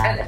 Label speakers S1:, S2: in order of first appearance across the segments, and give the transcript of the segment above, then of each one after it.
S1: على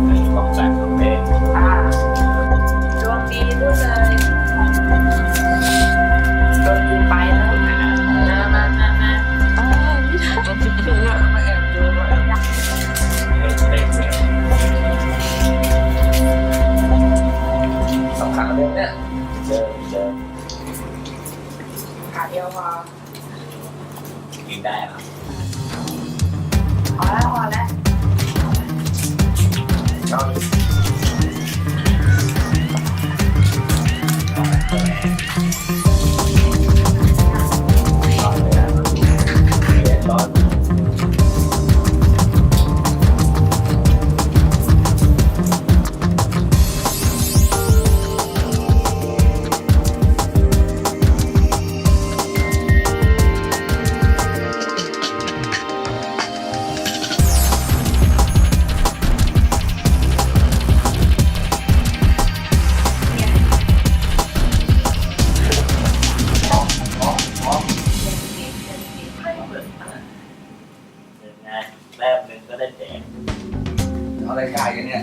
S1: ไว้
S2: จะหนึ่งสองแปดสองเพลง
S1: อ่าดวงดีด้วยเลยดวงดีไปแล้วมามามามา
S3: มาแอบดูว่าสำคัญเรื่องเนี้ย
S2: เจอเจอ
S1: ขาเดียวพอ
S2: กินได้ครับ
S1: พอแล้วพอแล้ว
S2: ยังไงแป๊บนึงก็ได้แจก
S3: เอาอะไรกายกันเนี่ย